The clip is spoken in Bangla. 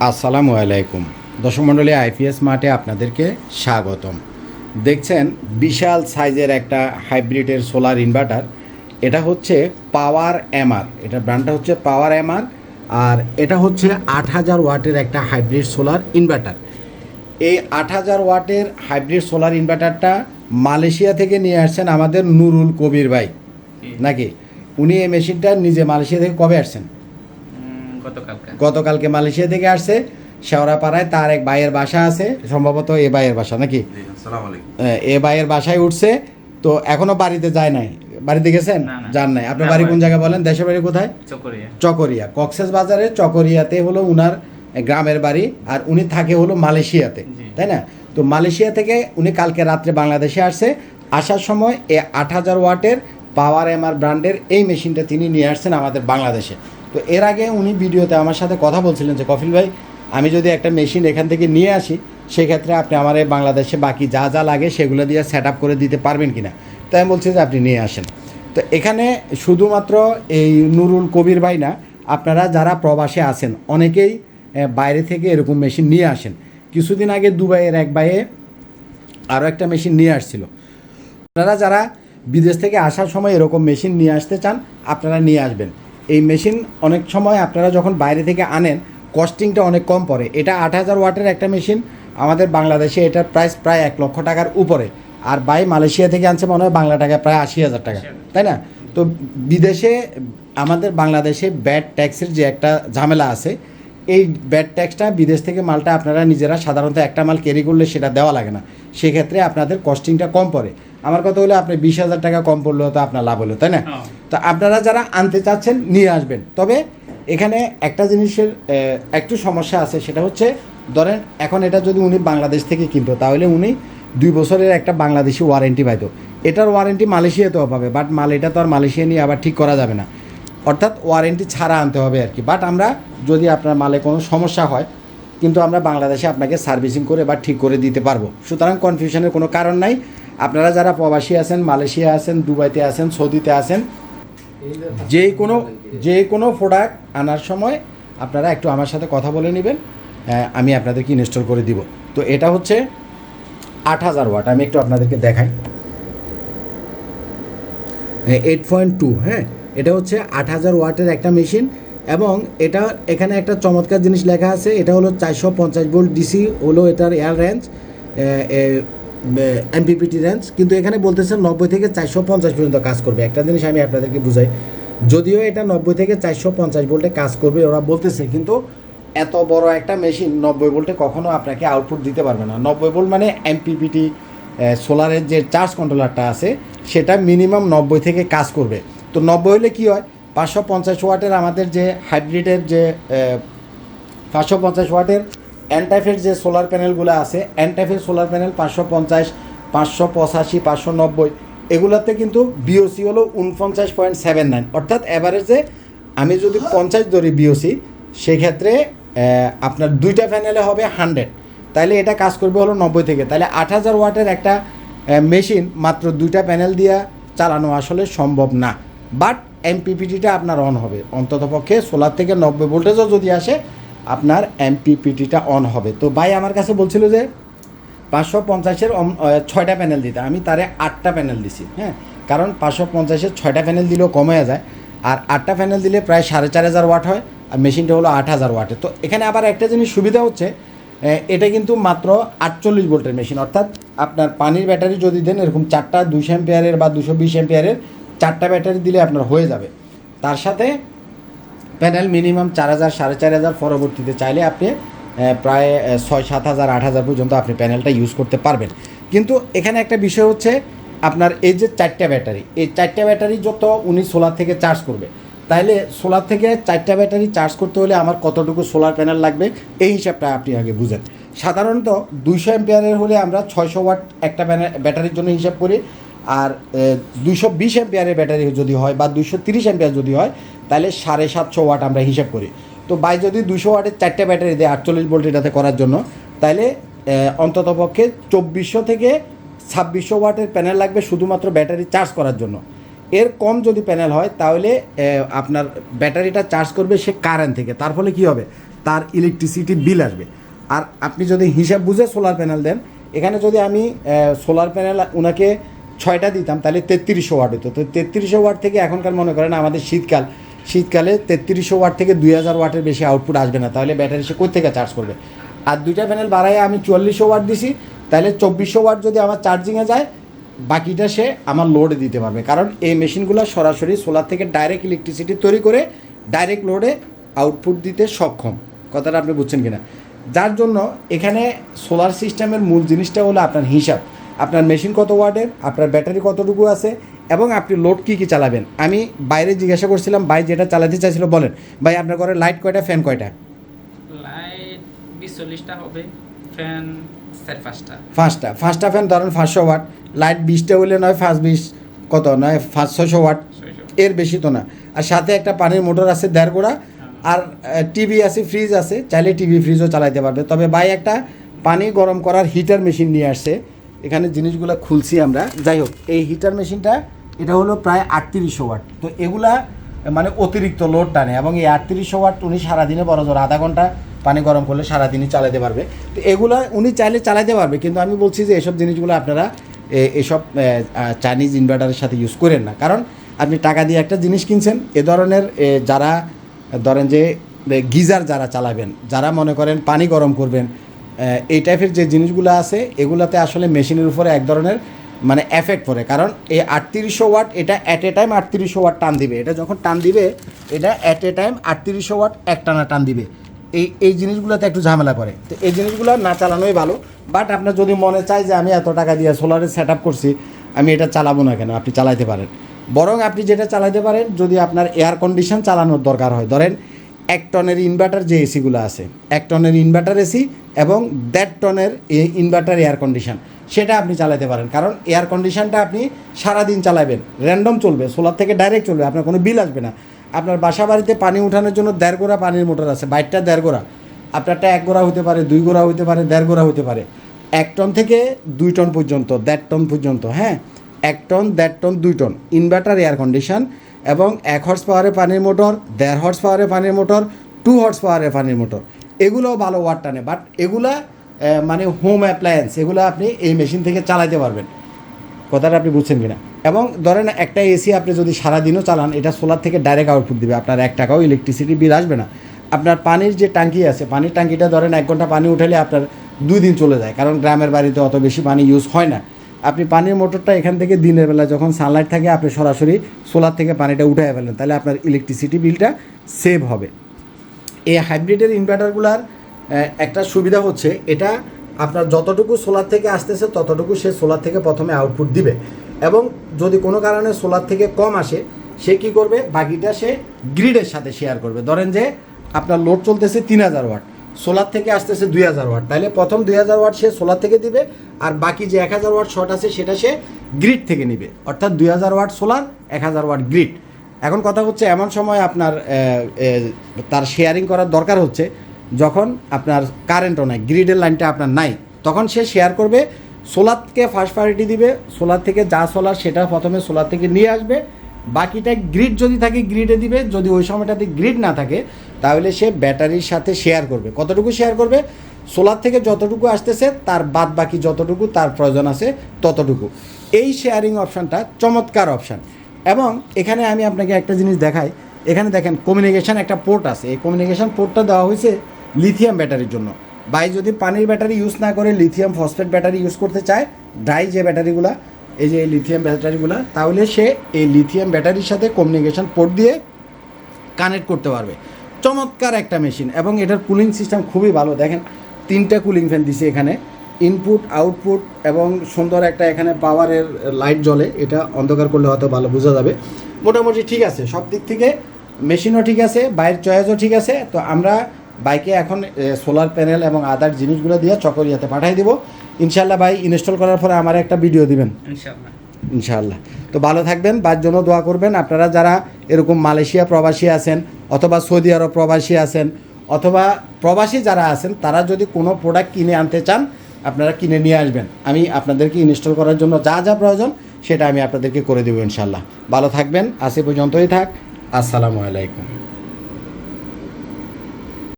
আসসালামু আলাইকুম। দর্শক আইপিএস মাঠে আপনাদেরকে স্বাগতম। দেখছেন বিশাল সাইজের একটা হাইব্রিডের সোলার ইনভার্টার। এটা হচ্ছে পাওয়ার এমআর। এটা ব্র্যান্ডটা হচ্ছে পাওয়ার এমআর আর এটা হচ্ছে আট হাজার ওয়াটের একটা হাইব্রিড সোলার ইনভার্টার। এই আট হাজার ওয়াটের হাইব্রিড সোলার ইনভার্টারটা মালয়েশিয়া থেকে নিয়ে আসছেন আমাদের নুরুল কবির ভাই। নাকি? উনি এই মেশিনটা নিজে মালয়েশিয়া থেকে কবে আসছেন? গতকালকে। মালয়েশিয়া থেকে আসছে শেওড়াপাড়ায় তার এক ভাইয়ের বাসা আছে সম্ভবত এ ভাইয়ের বাসা নাকি? এ ভাইয়ের বাসায় উঠছে তো এখনও বাড়িতে যায় নাই। বাড়িতে গেছেন। যান নাই। আপনার বাড়ি কোন জায়গায় বলেন? দেশের বাড়ি কোথায়? চকরিয়া। চকরিয়া। কক্সেস বাজারে চকরিয়াতে হলো উনার গ্রামের বাড়ি আর উনি থাকে হলো মালয়েশিয়াতে। তাই না? তো মালয়েশিয়া থেকে উনি কালকে রাত্রে বাংলাদেশে আসছে। আসার সময় এ আট হাজার ওয়াটের পাওয়ার এমআর ব্র্যান্ডের এই মেশিনটা তিনি নিয়ে আসছেন আমাদের বাংলাদেশে। তো এর আগে উনি ভিডিওতে আমার সাথে কথা বলছিলেন যে, কফিল ভাই, আমি যদি একটা মেশিন এখান থেকে নিয়ে আসি, সেক্ষেত্রে আপনি আমার এই বাংলাদেশে বাকি যা যা লাগে সেগুলো দিয়ে সেট আপ করে দিতে পারবেন কি না তাই আমি বলছি যে, আপনি নিয়ে আসেন। তো এখানে শুধুমাত্র এই নুরুল কবির ভাই না, আপনারা যারা প্রবাসে আছেন, অনেকেই বাইরে থেকে এরকম মেশিন নিয়ে আসেন। কিছুদিন আগে দুবাইয়ের এক বাইয়ে আরও একটা মেশিন নিয়ে আসছিল। আপনারা যারা বিদেশ থেকে আসার সময় এরকম মেশিন নিয়ে আসতে চান, আপনারা নিয়ে আসবেন। এই মেশিন অনেক সময় আপনারা যখন বাইরে থেকে আনেন কস্টিংটা অনেক কম পড়ে। এটা আট হাজার ওয়াটের একটা মেশিন, আমাদের বাংলাদেশে এটার প্রাইস প্রায় এক লক্ষ টাকার উপরে। আর বাই মালয়েশিয়া থেকে আনছে মনে হয় বাংলা টাকা প্রায় আশি হাজার টাকা। তাই না? তো বিদেশে, আমাদের বাংলাদেশে ব্যাড ট্যাক্সের যে একটা ঝামেলা আছে, এই ব্যাড ট্যাক্সটা বিদেশ থেকে মালটা আপনারা নিজেরা সাধারণত একটা মাল ক্যারি করলে সেটা দেওয়া লাগে না। সেক্ষেত্রে আপনাদের কস্টিংটা কম পড়ে। আমার কথা হলো আপনি বিশ হাজার টাকা কম পড়লেও তো আপনার লাভ হলো তাই না? হ্যাঁ। তো আপনারা যারা আনতে চাচ্ছেন নিয়ে আসবেন। তবে এখানে একটা জিনিসের একটু সমস্যা আছে সেটা হচ্ছে ধরেন এখন এটা যদি উনি বাংলাদেশ থেকে কিনতো তাহলে উনি দুই বছরের একটা বাংলাদেশি ওয়ারেন্টি পাইতো। এটার ওয়ারেন্টি মালয়েশিয়াতেও পাবে বাট মাল এটা তো আর মালয়েশিয়া নিয়ে আবার ঠিক করা যাবে না। অর্থাৎ ওয়ারেন্টি ছাড়া আনতে হবে আর কি। বাট আমরা যদি আপনার মালে কোনো সমস্যা হয় কিন্তু আমরা বাংলাদেশে আপনাকে সার্ভিসিং করে বা ঠিক করে দিতে পারব। সুতরাং কনফিউশনের কোনো কারণ নাই। আপনারা যারা প্রবাসী আছেন, মালয়েশিয়া আছেন, দুবাইতে আছেন, সৌদিতে আছেন যে কোনো যে কোনো প্রোডাক্ট আনার সময় আপনারা একটু আমার সাথে কথা বলে নেবেন। আমি আপনাদেরকে ইনস্টল করে দিব। তো এটা হচ্ছে আট হাজার ওয়াট আমি একটু আপনাদেরকে দেখাই। এইট পয়েন্ট টু হ্যাঁ এটা হচ্ছে আট হাজার ওয়াটের একটা মেশিন এবং এটা এখানে একটা চমৎকার জিনিস লেখা আছে। এটা হলো চারশো পঞ্চাশ ভোল্ট ডিসি, হলো এটার এয়ার রেঞ্জ এমপিপিটি রেঞ্জ কিন্তু এখানে বলতেছে নব্বই থেকে চারশো পঞ্চাশ পর্যন্ত কাজ করবে। একটা জিনিস আমি আপনাদেরকে বুঝাই, যদিও এটা নব্বই থেকে চারশো পঞ্চাশ ভোল্টে কাজ করবে, ওরা বলতেছে, কিন্তু এত বড় একটা মেশিন নব্বই ভোল্টে কখনো আপনাকে আউটপুট দিতে পারবে না। নব্বই ভোল্ট মানে এমপিপিটি সোলারের যে চার্জ কন্ট্রোলারটা আছে, সেটা মিনিমাম নব্বই থেকে কাজ করবে। তো নব্বই হলে কী হয়? পাঁচশো পঞ্চাশ ওয়াটের আমাদের যে হাইব্রিডের যে পাঁচশো পঞ্চাশ ওয়াটের অ্যান্টাইফের যে সোলার প্যানেলগুলো আছে অ্যান্টাইফের সোলার প্যানেল পাঁচশো পঞ্চাশ, পাঁচশো পঁচাশি, পাঁচশো নব্বই, এগুলোতে কিন্তু বিওসি হলো উনপঞ্চাশ পয়েন্ট সেভেন নাইন। অর্থাৎ অ্যাভারেজে আমি যদি পঞ্চাশ ধরি বিওসি সেক্ষেত্রে আপনার দুইটা প্যানেলে হবে হান্ড্রেড। তাইলে এটা কাজ করবে হলো নব্বই থেকে। তাহলে আট হাজার ওয়াটের একটা মেশিন মাত্র দুইটা প্যানেল দিয়ে চালানো আসলে সম্ভব না। বাট এমপিপিটিটা আপনার অন হবে। অন্ততপক্ষে সোলার থেকে নব্বই ভোল্টেজও যদি আসে আপনার এমপিপিটিটা অন হবে। তো ভাই আমার কাছে বলছিল যে পাঁচশো পঞ্চাশের ছয়টা প্যানেল দিতে। আমি তারে আটটা প্যানেল দিছি হ্যাঁ? কারণ পাঁচশো পঞ্চাশের ছয়টা প্যানেল দিলেও কমে যায়। আর আটটা প্যানেল দিলে প্রায় সাড়ে চার হাজার ওয়াট হয়, আর মেশিনটা হলো আট হাজার ওয়াটের তো এখানে আবার একটা জিনিস সুবিধা হচ্ছে এটা কিন্তু মাত্র আটচল্লিশ ভোল্টের মেশিন অর্থাৎ আপনার পানির ব্যাটারি যদি দেন, এরকম চারটা দুশো এম্পিয়ারের বা দুশো বিশ এম্পিয়ারের চারটা ব্যাটারি দিলে আপনার হয়ে যাবে। তার সাথে প্যানেল মিনিমাম চার হাজার, সাড়ে চার হাজার পরবর্তীতে চাইলে আপনি প্রায় ছয়, সাত হাজার, আট হাজার পর্যন্ত আপনি প্যানেলটা ইউজ করতে পারবেন। কিন্তু এখানে একটা বিষয় হচ্ছে, আপনার এই যে চারটা ব্যাটারি, এই চারটা ব্যাটারি যত উনি সোলার থেকে চার্জ করবে, তাইলে সোলার থেকে চারটা ব্যাটারি চার্জ করতে হলে আমার কতটুকু সোলার প্যানেল লাগবে, এই হিসাবটা আপনি আগে বুঝেন। সাধারণত দুইশো এম্পিয়ারের হলে আমরা ছয়শো ওয়াট একটা ব্যাটারির জন্য হিসাব করি আর দুইশো বিশ এম্পিয়ারের ব্যাটারি যদি হয় বা দুইশো তিরিশ এম্পিয়ার যদি হয়, তাহলে সাড়ে সাতশো ওয়াট আমরা হিসাব করি। তো বাই যদি দুশো ওয়াটের চারটে ব্যাটারি দেয় আটচল্লিশ ভোল্ট এটাতে করার জন্য, তাহলে অন্তত পক্ষে চব্বিশশো থেকে ছাব্বিশশো ওয়াটের প্যানেল লাগবে শুধুমাত্র ব্যাটারি চার্জ করার জন্য। এর কম যদি প্যানেল হয়, তাহলে আপনার ব্যাটারিটা চার্জ করবে সে কারেন্ট থেকে। তার ফলে কী হবে? তার ইলেকট্রিসিটি বিল আসবে। আর আপনি যদি হিসাব বুঝে সোলার প্যানেল দেন, এখানে যদি আমি সোলার প্যানেল ওনাকে ছয়টা দিতাম, তাহলে তেত্রিশশো ওয়াট হতো। তো তেত্রিশশো ওয়াট থেকে এখনকার মনে করেন আমাদের শীতকাল, শীতকালে তেত্রিশশো ওয়াট থেকে দুই হাজার ওয়াটের বেশি আউটপুট আসবে না, তাহলে ব্যাটারি সে কোথেকে চার্জ করবে? আর দুইটা প্যানেল বাড়ায় আমি চুয়াল্লিশশো ওয়াট দিছি, তাহলে চব্বিশশো ওয়াট যদি আমার চার্জিংয়ে যায়, বাকিটা সে আমার লোডে দিতে পারবে। কারণ এই মেশিনগুলো সরাসরি সোলার থেকে ডাইরেক্ট ইলেকট্রিসিটি তৈরি করে ডাইরেক্ট লোডে আউটপুট দিতে সক্ষম। কথাটা আপনি বুঝছেন কিনা? যার জন্য এখানে সোলার সিস্টেমের মূল জিনিসটা হলো আপনার হিসাব। আপনার মেশিন কত ওয়াটের আপনার ব্যাটারি কতটুকু আছে এবং আপনি লোড কী কী চালাবেন? আমি বাইরে জিজ্ঞাসা করছিলাম ভাই যেটা চালাতে চাইছিল বলেন। ভাই আপনার ঘরে লাইট কয়টা ফ্যান কয়টা? লাইট বিশ চল্লিশটা হবে ফ্যান পাঁচটা। পাঁচটা। পাঁচটা ফ্যান ধরেন পাঁচশো ওয়াট। লাইট বিশটা হলে নয় পাঁচ বিশ কত? নয় পাঁচ ছশো ওয়াট। এর বেশি তো না। আর সাথে একটা পানির মোটর আছে দেড় গোড়া। আর টিভি আছে ফ্রিজ আছে চাইলে টিভি ফ্রিজও চালাইতে পারবে। তবে ভাই একটা পানি গরম করার হিটার মেশিন নিয়ে আসছে। এখানে জিনিসগুলো খুলছি আমরা। যাই হোক এই হিটার মেশিনটা এটা হলো প্রায় আটত্রিশশো ওয়াট। তো এগুলা মানে অতিরিক্ত লোড টানে এবং এই আটত্রিশশো ওয়াট উনি সারাদিনে বড় জোর আধা ঘণ্টা পানি গরম করলে সারাদিনই চালাতে পারবে। তো এগুলো উনি চাইলে চালাতে পারবে, কিন্তু আমি বলছি যে এসব জিনিসগুলো আপনারা এসব চাইনিজ ইনভার্টারের সাথে ইউজ করেন না। কারণ আপনি টাকা দিয়ে একটা জিনিস কিনছেন, এ ধরনের যারা, ধরেন যে গিজার যারা চালাবেন, যারা মনে করেন পানি গরম করবেন এই টাইপের যে জিনিসগুলো আছে, এগুলাতে আসলে মেশিনের উপরে এক ধরনের মানে এফেক্ট পড়ে। কারণ এই আটত্রিশশো ওয়াট, এটা অ্যাট এ টাইম আটত্রিশশো ওয়াট টান দিবে। এটা যখন টান দিবে, এটা অ্যাট এ টাইম আটত্রিশশো ওয়াট এক টানা টান দিবে। এই এই জিনিসগুলোতে একটু ঝামেলা করে। তো এই জিনিসগুলো না চালানোই ভালো। বাট আপনার যদি মনে চায় যে আমি এত টাকা দিয়ে সোলারে সেট আপ করছি, আমি এটা চালাবো না কেন? আপনি চালাইতে পারেন। বরং আপনি যেটা চালাইতে পারেন, যদি আপনার এয়ার কন্ডিশন চালানোর দরকার হয়। ধরেন এক টনের ইনভার্টার যে এসিগুলো আছে, এক টনের ইনভার্টার এসি এবং দেড় টনের ইনভার্টার এয়ার কন্ডিশন সেটা আপনি চালাতে পারেন। কারণ এয়ার কন্ডিশনটা আপনি সারাদিন চালাবেন র্যান্ডম চলবে সোলার থেকে ডাইরেক্ট চলবে, আপনার কোনো বিল আসবে না। আপনার বাসা বাড়িতে পানি উঠানোর জন্য দেড় গোড়া পানির মোটর আছে বাইকটা দেড় গোড়া। আপনারটা এক গোড়া হতে পারে, দুই গোড়া হতে পারে, দেড় গোড়া হতে পারে। এক টন থেকে দুই টন পর্যন্ত, দেড় টন পর্যন্ত হ্যাঁ? এক টন, দেড় টন, দুই টন। ইনভার্টার এয়ার কন্ডিশন এবং এক হর্স পাওয়ারের পানির মোটর দেড় হর্স পাওয়ারের পানির মোটর টু হর্স পাওয়ারের পানির মোটর এগুলোও ভালো ওয়াট টানে বাট এগুলা মানে হোম অ্যাপ্লায়েন্স এগুলো আপনি এই মেশিন থেকে চালাতে পারবেন। কথাটা আপনি বুঝছেন কিনা? এবং ধরেন একটা এসি আপনি যদি সারাদিনও চালান, এটা সোলার থেকে ডাইরেক্ট আউটপুট দিবে। আপনার এক টাকাও ইলেকট্রিসিটি বিল আসবে না। আপনার পানির যে ট্যাঙ্কি আছে, পানির ট্যাঙ্কিটা ধরেন এক ঘণ্টা পানি উঠালে আপনার দুই দিন চলে যায়, কারণ গ্রামের বাড়িতে অত বেশি পানি ইউজ হয় না। আপনি পানির মোটরটা এখান থেকে দিনের বেলা যখন সানলাইট থাকে, আপনি সরাসরি সোলার থেকে পানিটা উঠায় ফেলেন তাহলে আপনার ইলেকট্রিসিটি বিলটা সেভ হবে। এই হাইব্রিডের ইনভার্টারগুলার একটা সুবিধা হচ্ছে, এটা আপনার যতটুকু সোলার থেকে আসতেছে, ততটুকু সে সোলার থেকে প্রথমে আউটপুট দিবে। এবং যদি কোনো কারণে সোলার থেকে কম আসে, সে কি করবে? বাকিটা সে গ্রিডের সাথে শেয়ার করবে। ধরেন যে আপনার লোড চলতেছে তিন হাজার ওয়াট সোলার থেকে আসতেছে দুই হাজার ওয়াট। তাহলে প্রথম দুই হাজার ওয়াট সে সোলার থেকে দিবে, আর বাকি যে এক হাজার ওয়াট শর্ট আছে সেটা সে গ্রিড থেকে নিবে। অর্থাৎ দুই হাজার ওয়াট সোলার, এক হাজার ওয়াট গ্রিড। এখন কথা হচ্ছে এমন সময় আপনার তার শেয়ারিং করার দরকার হচ্ছে, যখন আপনার কারেন্টও নাই গ্রিডের লাইনটা আপনার নাই, তখন সে শেয়ার করবে, সোলারকে ফার্স্ট প্রায়োরিটি দিবে, সোলার থেকে যা সোলার সেটা প্রথমে সোলার থেকে নিয়ে আসবে, বাকিটা গ্রিড যদি থাকে গ্রিডে দিবে, যদি ওই সময়টাতে গ্রিড না থাকে তাহলে সে ব্যাটারির সাথে শেয়ার করবে। কতটুকু শেয়ার করবে? সোলার থেকে যতটুকু আসতেছে, তার বাদ বাকি যতটুকু, তার প্রয়োজন আছে ততটুকু। এই শেয়ারিং অপশানটা চমৎকার অপশান এবং এখানে আমি আপনাকে একটা জিনিস দেখাই। এখানে দেখেন কমিউনিকেশান একটা পোর্ট আছে। এই কমিউনিকেশান পোর্টটা দেওয়া হয়েছে লিথিয়াম ব্যাটারির জন্য। বাই যদি পানির ব্যাটারি ইউজ না করে লিথিয়াম ফসফেট ব্যাটারি ইউজ করতে চায় ড্রাই যে ব্যাটারিগুলা এই যে লিথিয়াম ব্যাটারিগুলা তাহলে সে এই লিথিয়াম ব্যাটারির সাথে কমিউনিকেশন পোর্ট দিয়ে কানেক্ট করতে পারবে। চমৎকার একটা মেশিন এবং এটার কুলিং সিস্টেম খুবই ভালো। দেখেন, তিনটা কুলিং ফ্যান দিছে এখানে ইনপুট আউটপুট এবং সুন্দর একটা এখানে পাওয়ারের লাইট জ্বলে। এটা অন্ধকার করলে হয়তো ভালো, বোঝা যাবে। মোটামুটি ঠিক আছে, সব দিক থেকে মেশিনও ঠিক আছে, বাইরের চয়েসও ঠিক আছে। তো আমরা বাইকে এখন সোলার প্যানেল এবং আদার জিনিসগুলো দিয়ে চকরিয়াতে পাঠাই দিব। ইনশাল্লাহ ভাই ইনস্টল করার পরে আমার একটা ভিডিও দিবেন। ইনশাল্লাহ ইনশাআল্লাহ। তো ভালো থাকবেন বার জন্য দোয়া করবেন। আপনারা যারা এরকম মালয়েশিয়া প্রবাসী আছেন, অথবা সৌদি আরব প্রবাসী আছেন, অথবা প্রবাসী যারা আছেন, তারা যদি কোনো প্রোডাক্ট কিনে আনতে চান, আপনারা কিনে নিয়ে আসবেন। আমি আপনাদেরকে ইনস্টল করার জন্য যা যা প্রয়োজন, সেটা আমি আপনাদেরকে করে দেবো ইনশাল্লাহ ভালো থাকবেন এ পর্যন্তই থাক। আসসালামু আলাইকুম।